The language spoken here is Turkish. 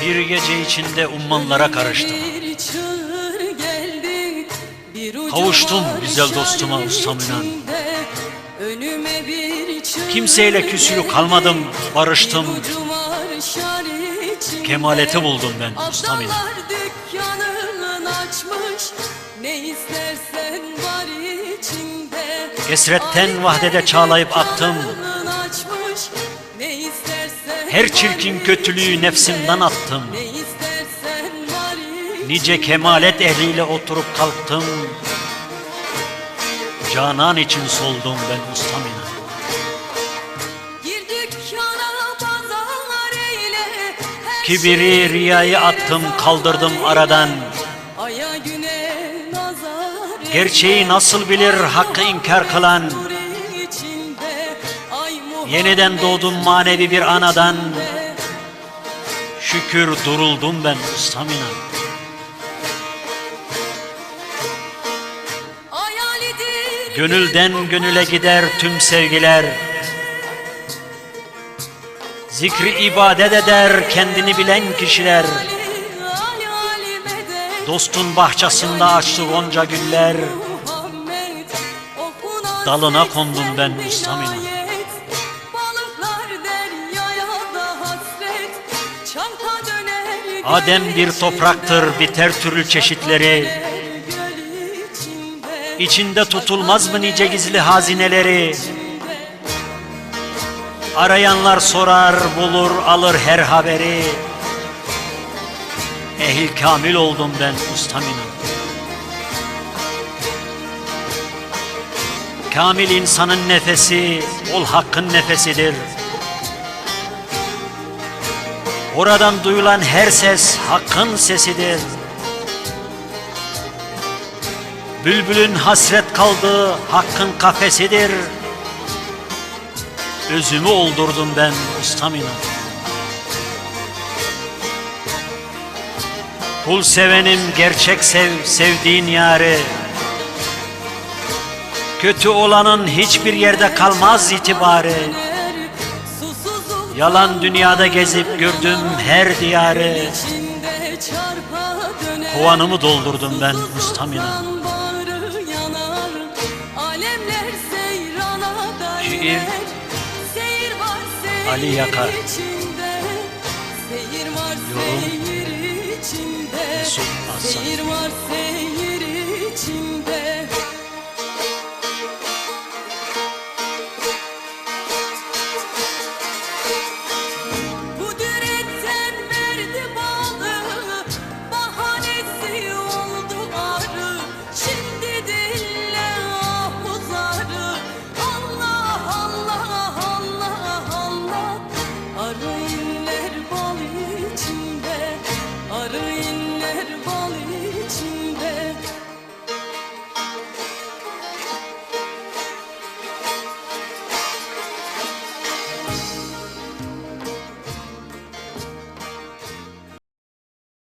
Bir gece içinde ummanlara karıştım. Kavuştum güzel dostuma, ustam inan. Kimseyle küsülü kalmadım, barıştım. Kemaleti buldum ben, ustam inan. Abdallar dükkanını açmış Ne istersen var içinde Esretten vahdede çağlayıp aktım. Her çirkin kötülüğü nefsimden attım. Nice kemalet ehliyle oturup kalktım. Canan için soldum ben ustam inan. Gir dükkana pazar eyle her Kibiri, şeyi riyayı attım, kaldırdım aradan. Gerçeği nasıl bilir hakkı inkar kılan. Yeniden doğdum manevi bir anadan. Şükür duruldum ben. Hayalidir Gönülden gönüle gider tüm sevgiler. Zikri ibadet eder kendini bilen kişiler. Dostun bahçesinde açtı gonca güller. Dalına kondum ben ustam Adem bir topraktır biter türlü çeşitleri. İçinde tutulmaz mı nice gizli hazineleri? Arayanlar sorar, bulur, alır her haberi. Ehil kamil oldum ben ustam. Kamil insanın nefesi, ol hakkın nefesidir. Oradan duyulan her ses hakkın sesidir. Bülbülün hasret kaldığı hakkın kafesidir. Özümü oldurdum ben ustam inan. Kul sevenim gerçek sev, sevdiğin yâri. Kötü olanın hiçbir yerde kalmaz itibarı. Yalan dünyada gezip gördüm her diyarı. Kovanımı doldurdum ben ustam inan. Şiir Ali Yakar. Yorum Yorum Mesut Aslan.